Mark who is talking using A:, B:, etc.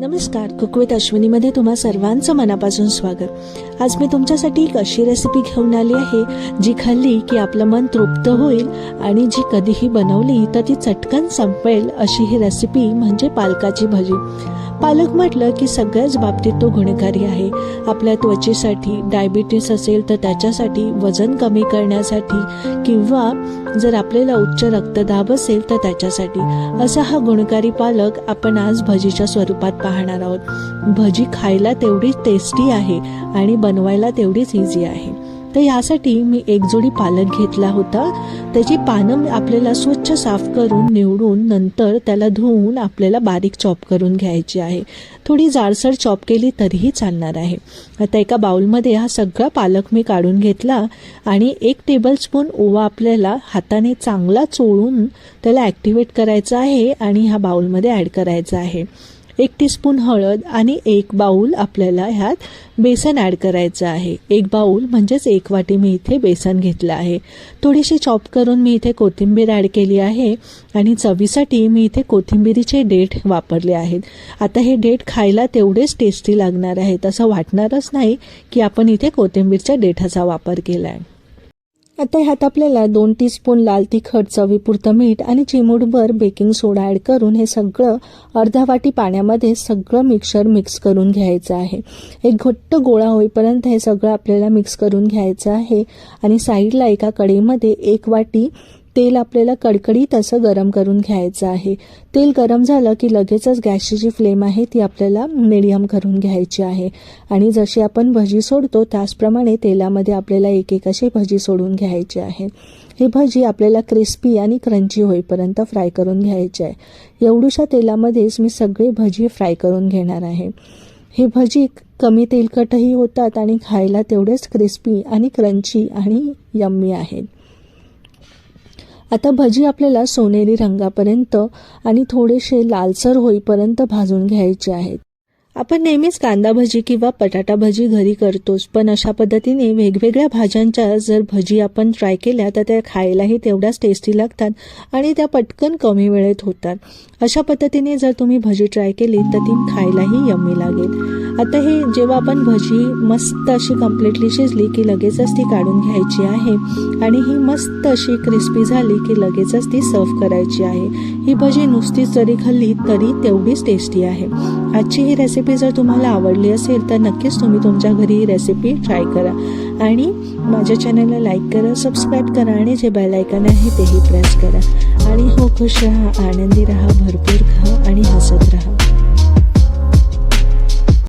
A: नमस्कार कुकवेत अश्विनीमध्ये तुम्हा सर्वांचं मनापासून स्वागत. आज मी तुमच्यासाठी एक अशी रेसिपी घेऊन आली आहे जी खाल्ली की आपलं मन तृप्त होईल आणि जी कधीही बनवली तर ती चटकन संपेल अशी ही रेसिपी म्हणजे पालकाची भजी. पालक म्हटलं की सगळ्याच बाबतीत तो गुणकारी आहे. आपल्या त्वचेसाठी डायबिटीस असेल तर त्याच्यासाठी वजन कमी करण्यासाठी किंवा जर आपल्याला उच्च रक्तदाब असेल तर त्याच्यासाठी. असा हा गुणकारी पालक आपण आज भजीच्या स्वरूपात पाहणार आहोत. भजी खायला तेवढीच टेस्टी आहे आणि बनवायला तेवढीच इझी आहे. तर यासाठी मी एक जोडी पालक घेतला होता. त्याची पानं आपल्याला स्वच्छ साफ करून निवडून नंतर त्याला धुवून आपल्याला बारीक चॉप करून घ्यायची आहे. थोडी जाडसर चॉप केली तरीही चालणार आहे. आता एका बाउलमध्ये हा सगळा पालक मी काढून घेतला आणि एक टेबलस्पून ओवा आपल्याला हाताने चांगला चोळून त्याला ॲक्टिवेट करायचा आहे आणि ह्या बाउलमध्ये ॲड करायचा आहे. एक टीस्पून हळद आणि एक बाऊल आपल्याला ह्यात बेसन ॲड करायचं आहे. एक बाऊल म्हणजेच एक वाटी मी इथे बेसन घेतलं आहे. थोडीशी चॉप करून मी इथे कोथिंबीर ॲड केली आहे आणि चवीसाठी मी इथे कोथिंबीरीचे डेट वापरले आहेत. आता हे डेट खायला तेवढेच टेस्टी लागणार आहेत असं वाटणारच नाही की आपण इथे कोथिंबीरच्या डेठाचा वापर केला आहे आता ह्यात आपल्याला दोन टीस्पून लाल तिखट चवीपुरतं मीठ आणि चिमूटभर बेकिंग सोडा ॲड करून हे सगळं अर्धा वाटी पाण्यामध्ये सगळं मिक्सर मिक्स करून घ्यायचं आहे. एक घट्ट गोळा होईपर्यंत हे सगळं आपल्याला मिक्स करून घ्यायचं आहे. आणि साईडला एका कढईमध्ये एक वाटी तेल आपल्याला कडकडीत असं गरम करून घ्यायचं आहे. तेल गरम झालं की लगेचच गॅसची जी फ्लेम आहे ती आपल्याला मिडियम करून घ्यायची आहे. आणि जशी आपण भजी सोडतो त्याचप्रमाणे तेलामध्ये आपल्याला एक एक अशी भजी सोडून घ्यायची आहे. ही भजी आपल्याला क्रिस्पी आणि क्रंची होईपर्यंत फ्राय करून घ्यायची आहे. एवढूशा तेलामध्येच मी सगळी भजी फ्राय करून घेणार आहे. ही भजी कमी तेलकटही होतात आणि खायला तेवढेच क्रिस्पी आणि क्रंची आणि यम्मी आहेत. आता भजी आपल्याला सोनेरी रंगापर्यंत आणि थोडेसे लालसर होईपर्यंत भाजून घ्यायचे आहेत. आपण नेहमीच कांदा भजी किंवा बटाटा भजी घरी करतोच पण अशा पद्धतीने वेगवेगळ्या भाज्यांच्या जर भजी आपण ट्राय केल्या तर त्या खायलाही तेवढ्याच टेस्टी लागतात आणि त्या पटकन कमी वेळेत होतात. अशा पद्धतीने जर तुम्ही भजी ट्राय केली तर ती खायलाही यम्मी लागेल. आता हे जेव्हा आपण भजी मस्त अशी कम्प्लिटली शिजली की लगेचच ती काढून घ्यायची आहे. आणि ही मस्त अशी क्रिस्पी झाली की लगेचच ती सर्व करायची आहे. ही भजी नुसतीच जरी खाल्ली तरी तेवढीच टेस्टी आहे. आजची ही रेसिपी जर तुम्हाला आवडली असेल तर नक्कीच तुम्ही तुमच्या घरी ही रेसिपी ट्राय करा. आणि माझ्या चॅनलला लाईक करा सबस्क्राईब करा आणि जे बेल आहे तेही प्रेस करा. आणि हो खुश राहा आनंदी राहा भरपूर खा आणि हसत राहा.